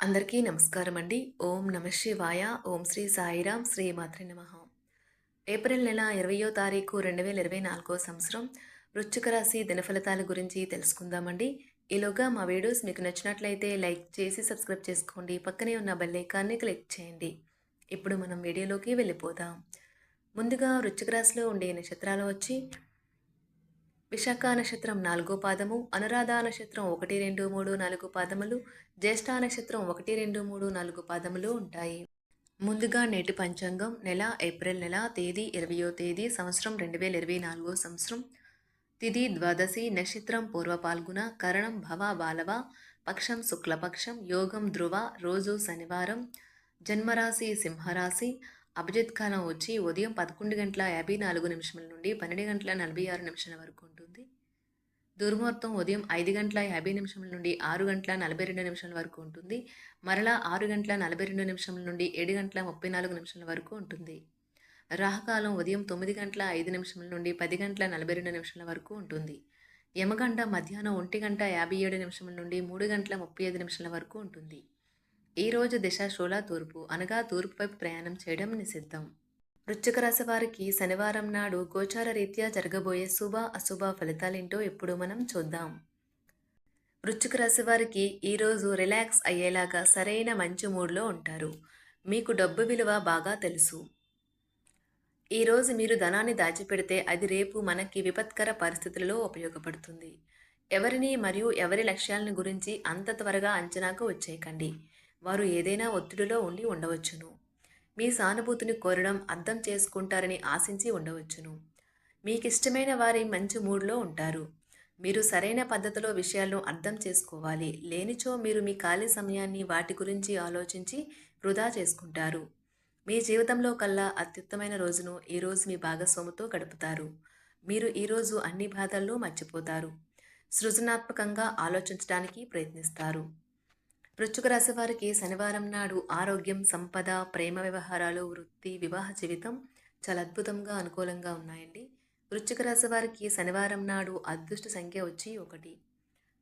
అందరికీ నమస్కారం అండి. ఓం నమ శివాయ. ఓం శ్రీ సాయిరామ్ శ్రీ మాత్రి నమ. ఏప్రిల్ నెల ఇరవయో తారీఖు రెండు వేల ఇరవై నాలుగో సంవత్సరం. వృశ్చిక రాశి దినఫలితాల గురించి తెలుసుకుందామండి. ఈలోగా మా వీడియోస్ మీకు నచ్చినట్లయితే లైక్ చేసి సబ్స్క్రైబ్ చేసుకోండి. పక్కనే ఉన్న బెల్లైకాన్ని క్లిక్ చేయండి. ఇప్పుడు మనం వీడియోలోకి వెళ్ళిపోదాం. ముందుగా వృశ్చిక రాశిలో ఉండే నక్షత్రాలు వచ్చి విశాఖ నక్షత్రం నాలుగో పాదము అనురాధ నక్షత్రం ఒకటి రెండు మూడు నాలుగు పాదములు జ్యేష్ఠ నక్షత్రం ఒకటి రెండు మూడు నాలుగు పాదములు ఉంటాయి. ముందుగా నేటి పంచాంగం నెల ఏప్రిల్ నెల తేదీ ఇరవయో తేదీ సంవత్సరం రెండు వేల ఇరవై నాలుగో సంవత్సరం. తిథి ద్వాదశి నక్షత్రం పూర్వ పాల్గొన కరణం భవ బాలవ పక్షం శుక్లపక్షం యోగం ధ్రువ రోజు శనివారం జన్మరాశి సింహరాశి అభిజిత్ కాలం వచ్చి ఉదయం పదకొండు గంటల యాభై నాలుగు నిమిషముల నుండి పన్నెండు గంటల నలభై ఆరు నిమిషాల వరకు ఉంటుంది. దుర్ముహూర్తం ఉదయం ఐదు గంటల యాభై నిమిషముల నుండి ఆరు గంటల నలభై రెండు నిమిషాల వరకు ఉంటుంది. మరలా ఆరు గంటల నలభై రెండు నిమిషముల నుండి ఏడు గంటల ముప్పై నాలుగు నిమిషాల వరకు ఉంటుంది. రాహకాలం ఉదయం తొమ్మిది గంటల ఐదు నిమిషముల నుండి పది గంటల నలభై రెండు నిమిషాల వరకు ఉంటుంది. యమగంట మధ్యాహ్నం ఒంటి గంట యాభై ఏడు నిమిషముల నుండి మూడు గంటల ముప్పై ఐదు నిమిషాల వరకు ఉంటుంది. ఈరోజు దిశ షోలా తూర్పు. అనగా తూర్పు వైపు ప్రయాణం చేయడం నిషిద్ధం. వృశ్చిక రాశి వారికి శనివారం నాడు గోచార రీత్యా జరగబోయే శుభ అశుభ ఫలితాలేంటో ఇప్పుడు మనం చూద్దాం. వృశ్చిక రాశి వారికి ఈరోజు రిలాక్స్ అయ్యేలాగా సరైన మంచి మూడ్లో ఉంటారు. మీకు డబ్బు విలువ బాగా తెలుసు. ఈరోజు మీరు ధనాన్ని దాచిపెడితే అది రేపు మనకి విపత్కర పరిస్థితులలో ఉపయోగపడుతుంది. ఎవరిని మరియు ఎవరి లక్ష్యాలను గురించి అంత త్వరగా అంచనాకు వచ్చేయకండి. వారు ఏదైనా ఒత్తిడిలో ఉండి ఉండవచ్చును. మీ సానుభూతిని కోరడం అర్థం చేసుకుంటారని ఆశించి ఉండవచ్చును. మీకు ఇష్టమైన వారి మంచి మూడ్లో ఉంటారు. మీరు సరైన పద్ధతిలో విషయాలను అర్థం చేసుకోవాలి. లేనిచో మీరు మీ ఖాళీ సమయాన్ని వాటి గురించి ఆలోచించి వృధా చేసుకుంటారు. మీ జీవితంలో కల్లా అత్యుత్తమైన రోజును ఈరోజు మీ భాగస్వాముతో గడుపుతారు. మీరు ఈరోజు అన్ని బాధల్లో మర్చిపోతారు. సృజనాత్మకంగా ఆలోచించడానికి ప్రయత్నిస్తారు. వృశ్చిక రాశి వారికి శనివారం నాడు ఆరోగ్యం సంపద ప్రేమ వ్యవహారాలు వృత్తి వివాహ జీవితం చాలా అద్భుతంగా అనుకూలంగా ఉన్నాయండి. వృశ్చిక రాశి వారికి శనివారం నాడు అదృష్ట సంఖ్య వచ్చి ఒకటి.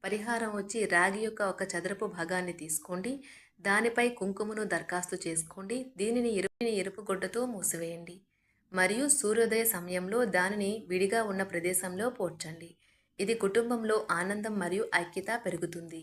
పరిహారం వచ్చి రాగి యొక్క ఒక చదరపు భాగాన్ని తీసుకోండి. దానిపై కుంకుమను దరఖాస్తు చేసుకోండి. దీనిని ఎరుపుని ఎరుపు గుడ్డతో మూసివేయండి. మరియు సూర్యోదయ సమయంలో దానిని విడిగా ఉన్న ప్రదేశంలో పోడ్చండి. ఇది కుటుంబంలో ఆనందం మరియు ఐక్యత పెరుగుతుంది.